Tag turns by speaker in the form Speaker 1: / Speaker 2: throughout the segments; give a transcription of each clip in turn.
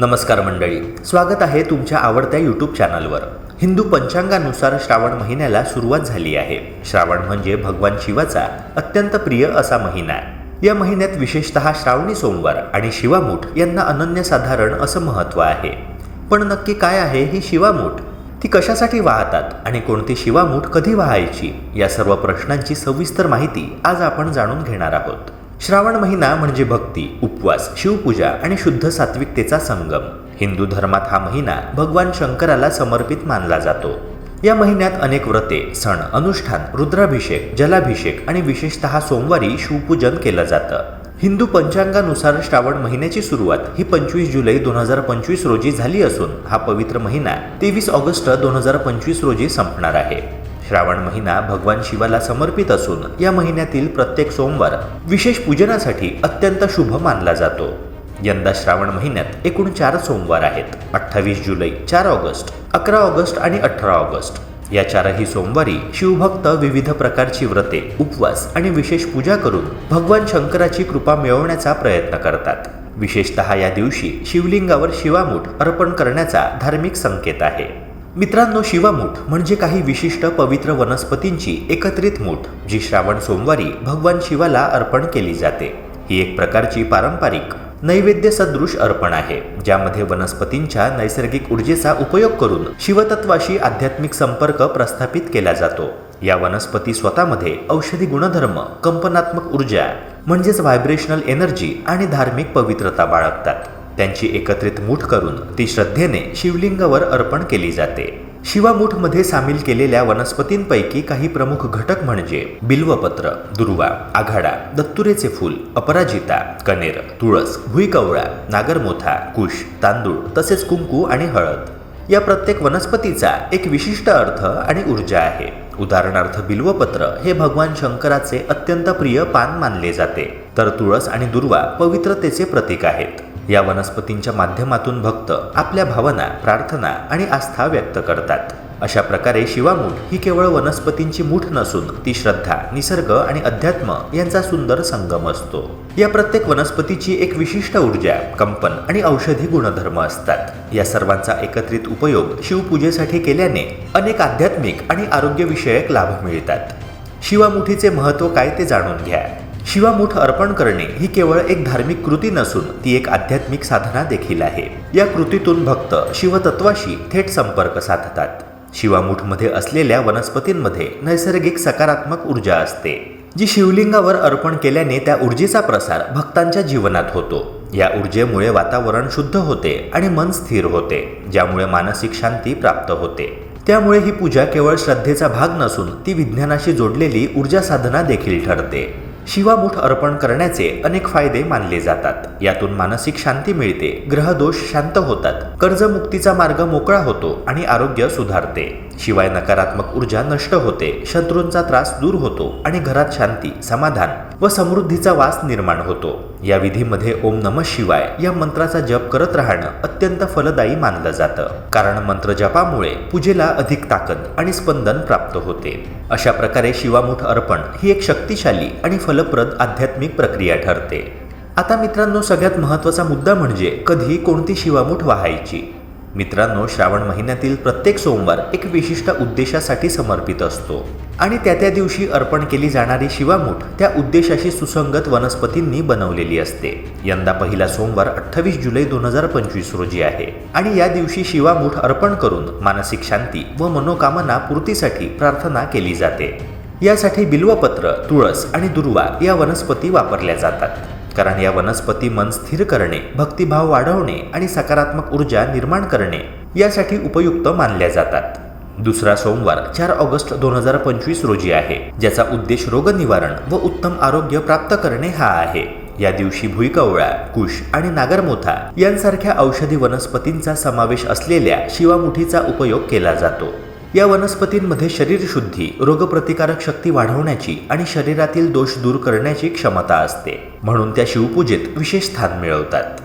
Speaker 1: नमस्कार मंडळी. स्वागत आहे तुमच्या आवडत्या यूट्यूब चॅनलवर हिंदू पंचांगानुसार श्रावण महिन्याला सुरुवात झाली आहे. श्रावण म्हणजे भगवान शिवाचा अत्यंत प्रिय असा महिना या महिन्यात विशेषतः श्रावणी सोमवार आणि शिवामूठ यांना अनन्यसाधारण असं महत्त्व आहे. पण नक्की काय आहे ही शिवामूठ? ती कशासाठी वाहतात आणि कोणती शिवामूठ कधी वाहायची? या सर्व प्रश्नांची सविस्तर माहिती आज आपण जाणून घेणार आहोत. श्रावण महिना म्हणजे भक्ती उपवास शिवपूजा आणि शुद्ध सात्विकतेचा संगम. हिंदू धर्मात हा महिना भगवान शंकराला समर्पित मानला जातो. या महिन्यात अनेक व्रते सण अनुष्ठान रुद्राभिषेक जलाभिषेक आणि विशेषतः सोमवारी शिवपूजन केलं जातं. हिंदू पंचांगानुसार श्रावण महिन्याची सुरुवात ही पंचवीस जुलै दोन हजार पंचवीस रोजी झाली असून हा पवित्र महिना तेवीस ऑगस्ट दोन हजार पंचवीस रोजी संपणार आहे. श्रावण महिना भगवान शिवाला समर्पित असून या महिन्यातील प्रत्येक सोमवार विशेष पूजनासाठी अत्यंत शुभ मानला जातो. यंदा श्रावण महिन्यात एकूण चार सोमवार आहेत. अठ्ठावीस जुलै चार ऑगस्ट अकरा ऑगस्ट आणि अठरा ऑगस्ट. या चारही सोमवारी शिवभक्त विविध प्रकारची व्रते उपवास आणि विशेष पूजा करून भगवान शंकराची कृपा मिळवण्याचा प्रयत्न करतात. विशेषतः या दिवशी शिवलिंगावर शिवामूठ अर्पण करण्याचा धार्मिक संकेत आहे. मित्रांनो शिवामूठ म्हणजे काही विशिष्ट पवित्र वनस्पतींची एकत्रित मूठ जी श्रावण सोमवारी भगवान शिवाला अर्पण केली जाते. ही एक प्रकारची पारंपरिक नैवेद्य सदृश अर्पण आहे ज्यामध्ये वनस्पतींच्या नैसर्गिक ऊर्जेचा उपयोग करून शिवतत्वाशी आध्यात्मिक संपर्क प्रस्थापित केला जातो. या वनस्पती स्वतःमध्ये औषधी गुणधर्म कंपनात्मक ऊर्जा म्हणजेच व्हायब्रेशनल एनर्जी आणि धार्मिक पवित्रता बाळगतात. त्यांची एकत्रित मूठ करून ती श्रद्धेने शिवलिंगावर अर्पण केली जाते. शिवामूठमध्ये सामील केलेल्या वनस्पतींपैकी काही प्रमुख घटक म्हणजे बिल्वपत्र दुर्वा आघाडा दत्तुरेचे फूल अपराजिता कनेर तुळस भुईकवळा नागरमोथा कुश तांदूळ तसेच कुंकू आणि हळद. या प्रत्येक वनस्पतीचा एक विशिष्ट अर्थ आणि ऊर्जा आहे. उदाहरणार्थ बिल्वपत्र हे भगवान शंकराचे अत्यंत प्रिय पान मानले जाते. तर तुळस आणि दुर्वा पवित्रतेचे प्रतीक आहेत. या वनस्पतींच्या माध्यमातून भक्त आपल्या भावना प्रार्थना आणि आस्था व्यक्त करतात. अशा प्रकारे शिवामूठ ही केवळ वनस्पतींची मूठ नसून ती श्रद्धा निसर्ग आणि अध्यात्म यांचा सुंदर संगम असतो. या प्रत्येक वनस्पतीची एक विशिष्ट ऊर्जा कंपन आणि औषधी गुणधर्म असतात. या सर्वांचा एकत्रित उपयोग शिवपूजेसाठी केल्याने अनेक आध्यात्मिक आणि आरोग्यविषयक लाभ मिळतात. शिवामुठीचे महत्त्व काय ते जाणून घ्या. शिवामुठ अर्पण करणे ही केवळ एक धार्मिक कृती नसून ती एक आध्यात्मिक साधना देखील आहे. या कृतीतून भक्त शिवतत्वाशी थेट संपर्क साधतात. शिवामुठमध्ये असलेल्या वनस्पतींमध्ये नैसर्गिक सकारात्मक ऊर्जा असते जी शिवलिंगावर अर्पण केल्याने त्या ऊर्जेचा प्रसार भक्तांच्या जीवनात होतो. या ऊर्जेमुळे वातावरण शुद्ध होते आणि मन स्थिर होते ज्यामुळे मानसिक शांती प्राप्त होते. त्यामुळे ही पूजा केवळ श्रद्धेचा भाग नसून ती विज्ञानाशी जोडलेली ऊर्जा साधना देखील ठरते. शिवामुठ अर्पण करण्याचे अनेक फायदे मानले जातात. यातून मानसिक शांती मिळते ग्रहदोष शांत होतात कर्जमुक्तीचा मार्ग मोकळा होतो आणि आरोग्य सुधारते. शिवाय नकारात्मक ऊर्जा नष्ट होते. शत्रूंचा त्रास दूर होतो आणि घरात शांती समाधान व समृद्धीचा वास निर्माण होतो. या विधीमध्ये ओम नम शिवाय या मंत्राचा जप करत राहणं अत्यंत फलदायी मानलं जातं. कारण मंत्र जपामुळे पूजेला अधिक ताकद आणि स्पंदन प्राप्त होते. अशा प्रकारे शिवामूठ अर्पण ही एक शक्तिशाली आणि फलप्रद आध्यात्मिक प्रक्रिया ठरते. आता मित्रांनो सगळ्यात महत्त्वाचा मुद्दा म्हणजे कधी कोणती शिवामूठ वाहायची. मित्रांनो श्रावण महिन्यातील प्रत्येक सोमवार एक विशिष्ट उद्देशासाठी समर्पित असतो. आणि त्या त्या दिवशी अर्पण केली जाणारी शिवामूठ त्या उद्देशाशी सुसंगत वनस्पतींनी बनवलेली असते. यंदा पहिला सोमवार अठ्ठावीस जुलै दोन हजार पंचवीस रोजी आहे. आणि या दिवशी शिवामूठ अर्पण करून मानसिक शांती व मनोकामना पूर्तीसाठी प्रार्थना केली जाते. यासाठी बिल्वपत्र तुळस आणि दुर्वा या वनस्पती वापरल्या जातात. कारण या वनस्पती मन स्थिर करणे भक्तिभाव वाढवणे आणि सकारात्मक ऊर्जा निर्माण करणे यासाठी उपयुक्त मानल्या जातात. दुसरा सोमवार चार ऑगस्ट दोन हजार पंचवीस रोजी आहे ज्याचा उद्देश रोगनिवारण व उत्तम आरोग्य प्राप्त करणे हा आहे. या दिवशी भुईकवळा कुश आणि नागरमोथा यांसारख्या औषधी वनस्पतींचा समावेश असलेल्या शिवामुठीचा उपयोग केला जातो. या वनस्पतींमध्ये शरीरशुद्धी रोगप्रतिकारक शक्ती वाढवण्याची आणि शरीरातील दोष दूर करण्याची क्षमता असते. म्हणून त्या शिवपूजेत विशेष स्थान मिळवतात.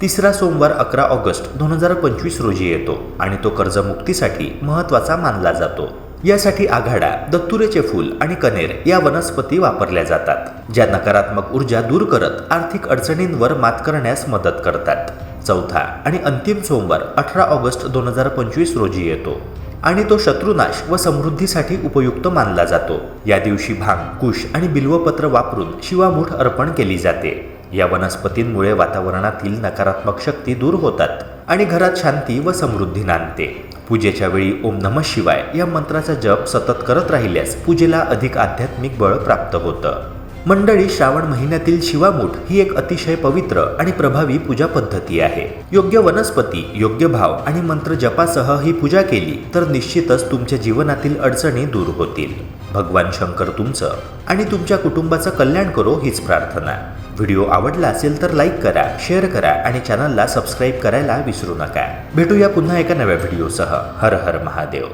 Speaker 1: तिसरा सोमवार अकरा ऑगस्ट दोन हजार पंचवीस रोजी येतो आणि तो कर्जमुक्तीसाठी महत्त्वाचा मानला जातो. यासाठी आघाडा दत्तुरेचे फूल आणि कनेर या वनस्पती वापरल्या जातात ज्या नकारात्मक ऊर्जा दूर करत आर्थिक अडचणींवर मात करण्यास मदत करतात. चौथा आणि अंतिम सोमवार अठरा ऑगस्ट दोन हजार पंचवीस रोजी येतो. आणि तो शत्रुनाश व समृद्धीसाठी उपयुक्त मानला जातो. या दिवशी भांग कुश आणि बिल्वपत्र वापरून शिवामूठ अर्पण केली जाते. या वनस्पतींमुळे वातावरणातील नकारात्मक शक्ती दूर होतात आणि घरात शांती व समृद्धी नांदते. पूजेच्या वेळी ओम नम शिवाय या मंत्राचा जप सतत करत राहिल्यास पूजेला अधिक आध्यात्मिक बळ प्राप्त होतं. मंडळी श्रावण महिन्यातील शिवामूठ ही एक अतिशय पवित्र आणि प्रभावी पूजा पद्धती आहे. योग्य वनस्पती योग्य भाव आणि मंत्र जपासह ही पूजा केली तर निश्चितच तुमच्या जीवनातील अडचणी दूर होतील. भगवान शंकर तुमचं आणि तुमच्या कुटुंबाचं कल्याण करो हीच प्रार्थना. व्हिडिओ आवडला असेल तर लाईक करा शेअर करा आणि चॅनलला सबस्क्राईब करायला विसरू नका. भेटूया पुन्हा एका नव्या व्हिडिओसह. हर हर महादेव.